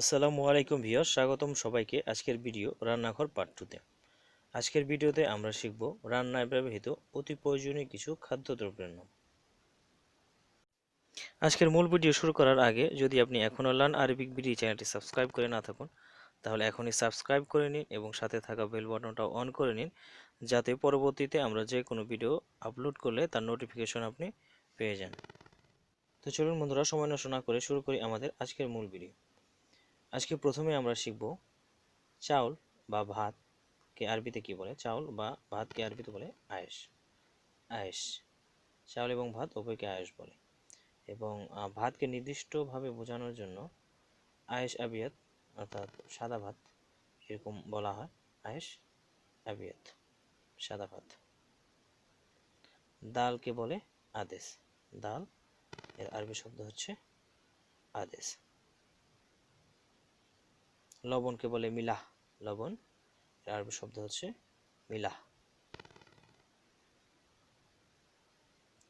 আসসালামু আলাইকুম ভিউয়ার স্বাগতম সবাইকে আজকের ভিডিও রান্নাঘর পার্ট টুতে আজকের ভিডিওতে আমরা শিখব রান্নায় ব্যবহৃত অতি প্রয়োজনীয় কিছু খাদ্যদ্রব্যের নাম। আজকের মূল ভিডিও শুরু করার আগে যদি আপনি এখনও লার্ন আরবিক বিডি চ্যানেলটি সাবস্ক্রাইব করে না থাকুন, তাহলে এখনই সাবস্ক্রাইব করে নিন এবং সাথে থাকা বেল বাটনটাও অন করে নিন, যাতে পরবর্তীতে আমরা যে কোনো ভিডিও আপলোড করলে তার নোটিফিকেশন আপনি পেয়ে যান। তো চলুন বন্ধুরা, সময় নষ্ট না করে শুরু করি আমাদের আজকের মূল ভিডিও। আজকে প্রথমে আমরা শিখব চাউল বা ভাতকে আরবিতে কি বলে? চাউল বা ভাতকে আরবিতে বলে আয়েশ। আয়েশ। চাউল এবং ভাত উভয়কে আয়েশ বলে। এবং ভাতকে নির্দিষ্টভাবে বোঝানোর জন্য আয়েশ আবিয়াত অর্থাৎ সাদা ভাত এরকম বলা হয়। আয়েশ আবিয়াত, সাদা ভাত। ডালকে বলে আদেশ। ডাল এর আরবি শব্দ হচ্ছে আদেশ। লবণকে বলে মিলাহ, লবণ। আরবি শব্দ হচ্ছে মিলাহ।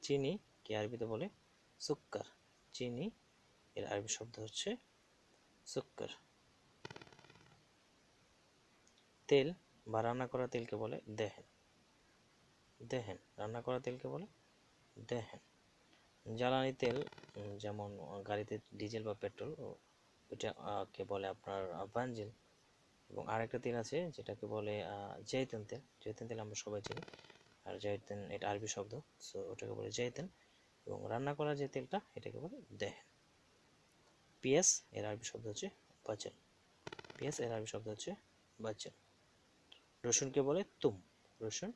চিনি কে আরবিতে বলে? সুক্কার। চিনি এর আরবি শব্দ হচ্ছে সুক্কার। তেল বা রান্না করা তেলকে বলে দেহেন। দেহেন, রান্না করা তেলকে বলে দেহেন। জ্বালানি তেল যেমন গাড়িতে ডিজেল বা পেট্রোল ওইটা আহ, কে বলে আপনার আহ, বানজিল এবং আরেকটা তেল আছে যেটাকে বলে জৈতুন তেল। জৈতুন তেল আমরা সবাই চিনি। আর জৈতুন এটা আরবি শব্দ সো ওটাকে বলে জৈতুন এবং রান্না করা যে তেলটা এটাকে বলে দেহেন। পিয়াস এর আরবি শব্দ হচ্ছে বাচল পিয়াস এর আরবি শব্দ হচ্ছে বাচল রসুনকে বলে তুম। রসুন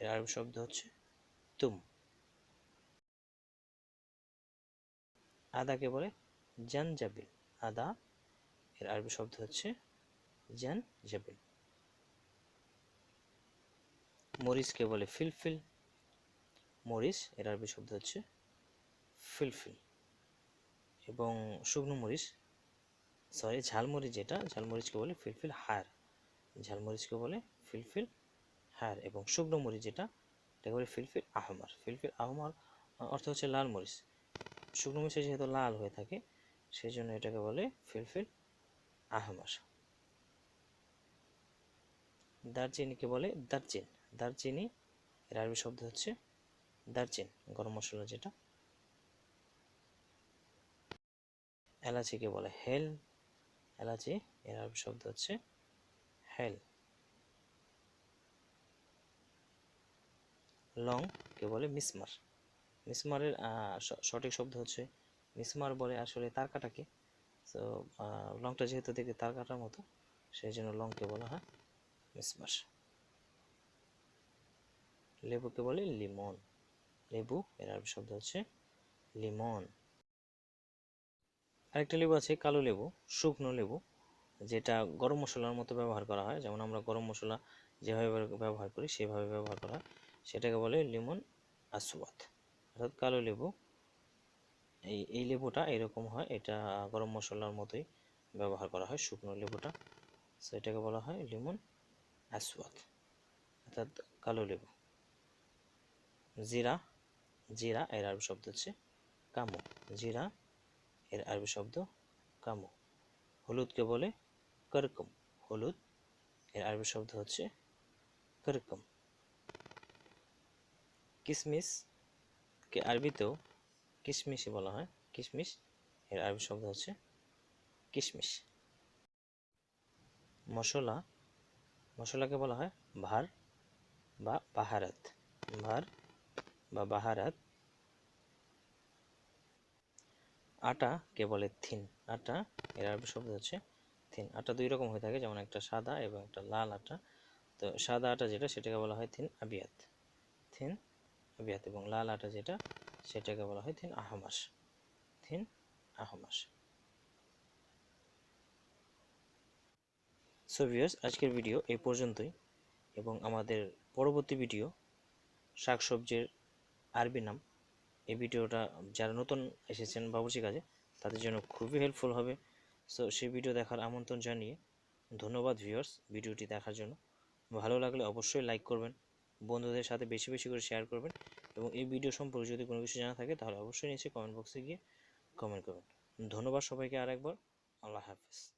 এর আরবি শব্দ হচ্ছে তুম। আদাকে বলে জানজাবিল। আদা, এর আরবি শব্দ হচ্ছে জান জাবিল মরিচকে বলে ফিলফিল। মরিচ, এর আরবি শব্দ হচ্ছে ফিলফিল। এবং শুকনো মরিচ, সরি, ঝালমরিচ যেটা, ঝালমরিচকে বলে ফিলফিল হার। ঝালমরিচকে বলে ফিলফিল হার এবং শুকনো মরিচ যেটা, এটাকে বলে ফিলফিল আহমার। ফিলফিল আহমার অর্থ হচ্ছে লাল মরিচ। শুকনো মরিচ যেহেতু লাল হয়ে থাকে সেই জন্য এটাকে বলে ফিলফিল আহমার দারচিনিকে বলে দারচিন। দারচিনি, এর আরবি শব্দ হচ্ছে দারচিন, গরম মশলা যেটা। এলাচিকে বলে হেল। এলাচি, এর আরবি শব্দ হচ্ছে হেল। লং কে বলে মিসমার। মিসমারের সঠিক শব্দ হচ্ছে মিসমার বলে আসলে তার কাটাকে তো লংটা যেহেতু দেখতে তার কাটার মতো, সেই জন্য লংকে বলা হয় মিসমার লেবুকে বলে লিমন লেবু, এর আরবি শব্দ হচ্ছে লিমন আরেকটা লেবু আছে, কালো লেবু, শুকনো লেবু, যেটা গরম মশলার মতো ব্যবহার করা হয়। যেমন আমরা গরম মশলা যেভাবে ব্যবহার করি, সেভাবে ব্যবহার করা হয়। সেটাকে বলে লিমন আসওয়াত অর্থাৎ কালো লেবু এই এই লেবুটা এরকম হয়, এটা গরম মশলার মতোই ব্যবহার করা হয়, শুকনো লেবুটা। সো এটাকে বলা হয় লিমন আসওয়াত অর্থাৎ কালো লেবু। জিরা জিরা এর আরবি শব্দ হচ্ছে কামু। জিরা এর আরবি শব্দ কামু। হলুদকে বলে করকম। হলুদ এর আরবি শব্দ হচ্ছে করকম। কিসমিস কে আরবিতেও কিশমিশই বলা হয়। কিশমিশ এর আরবি শব্দ হচ্ছে কিশমিশ মশলা, মশলাকে বলা হয় ভার বা বাহারাত। ভার বা বাহারাত। আটা কে বলে থিন। আটা, এর আরবি শব্দ হচ্ছে থিন। আটা দুই রকম হয়ে থাকে, যেমন একটা সাদা এবং একটা লাল আটা। তো সাদা আটা যেটা, সেটাকে বলা হয় থিন আবিয়াত। থিন আবিয়াত এবং লাল আটা যেটা সেটাকে বলা হয় থিন আহমাস। থিন আহমাস। সো ভিউয়ার্স আজকের ভিডিও এই পর্যন্তই এবং আমাদের পরবর্তী ভিডিও শাকসবজির আরবি নাম, এই ভিডিওটা যারা নতুন এসেছেন বাবুর্চি কাজে, তাদের জন্য খুবই হেল্পফুল হবে। সো সেই ভিডিও দেখার আমন্ত্রণ জানিয়ে ধন্যবাদ ভিউয়ার্স ভিডিওটি দেখার জন্য। ভালো লাগলে অবশ্যই লাইক করবেন। বন্ধুদের সাথে বেশি বেশি করে শেয়ার করবেন এবং এই ভিডিও সম্পর্কে যদি কোনো কিছু জানা থাকে, তাহলে অবশ্যই নিচে কমেন্ট বক্সে গিয়ে কমেন্ট করবেন। ধন্যবাদ সবাইকে আর একবার আল্লাহ হাফেজ।